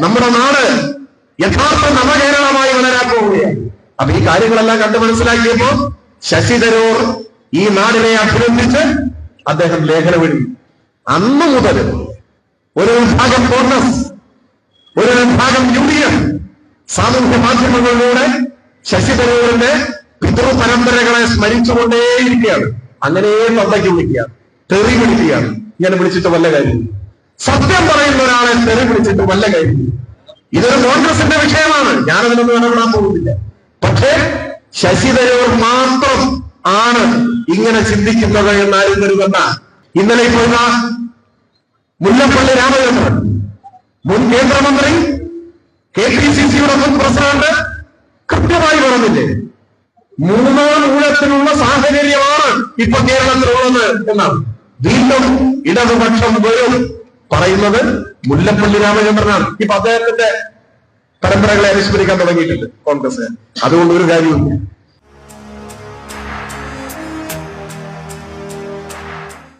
നമ്മുടെ നാട് യഥാർത്ഥ നവകേരളമായി വളരാൻ പോവുകയാണ് അപ്പൊ ഈ കാര്യങ്ങളെല്ലാം കണ്ടു മനസ്സിലാക്കിയപ്പോ ശശി തരൂർ ഈ നാടിനെ അഭിനന്ദിച്ച് അദ്ദേഹം ലേഖനം എഴുതി അന്ന് മുതൽ ഒരു വിഭാഗം കോൺഗ്രസ് ഒരു വിഭാഗം യു ഡി എഫ് സാമൂഹ്യ മാധ്യമങ്ങളിലൂടെ ശശി തരൂരിന്റെ പിതൃ പരമ്പരകളെ സ്മരിച്ചുകൊണ്ടേയിരിക്കുകയാണ്. അങ്ങനെ തൊണ്ടയ്ക്ക് വിളിക്കുകയാണ്. തെറി വിളിക്കുകയാണ്. ഇങ്ങനെ വിളിച്ചിട്ട് വല്ല കാര്യം സത്യം പറയുന്ന ഒരാളെ വല്ല കാര്യം ഇതൊരു കോൺഗ്രസിന്റെ വിഷയമാണ്. ഞാനതിനൊന്നും ഇടപെടാൻ പോകുന്നില്ല. പക്ഷേ ശശി തരൂർ മാത്രം ആണ് ഇങ്ങനെ ചിന്തിക്കുന്നത് എന്നാരും കരുതുന്ന ഇന്നലെ ഇപ്പോൾ മുല്ലപ്പള്ളി രാമചന്ദ്രൻ മുൻ കേന്ദ്രമന്ത്രി കെ പി സി സിയുടെ മുൻ പ്രസിഡന്റ് കൃത്യമായി പറഞ്ഞില്ലേ മൂന്നാം ഊഴത്തിനുള്ള സാഹചര്യമാണ് ഇപ്പൊ കേരളത്തിലുള്ളത് എന്നാണ്. വീണ്ടും ഇടതുപക്ഷം വരും പറയുന്നത് മുല്ലപ്പള്ളി രാമചന്ദ്രനാണ്. ഇപ്പൊ അദ്ദേഹത്തിന്റെ പരമ്പരകളെ അനുസ്മരിക്കാൻ തുടങ്ങിയിട്ടുണ്ട് കോൺഗ്രസ്. അതുകൊണ്ട് ഒരു കാര്യമില്ല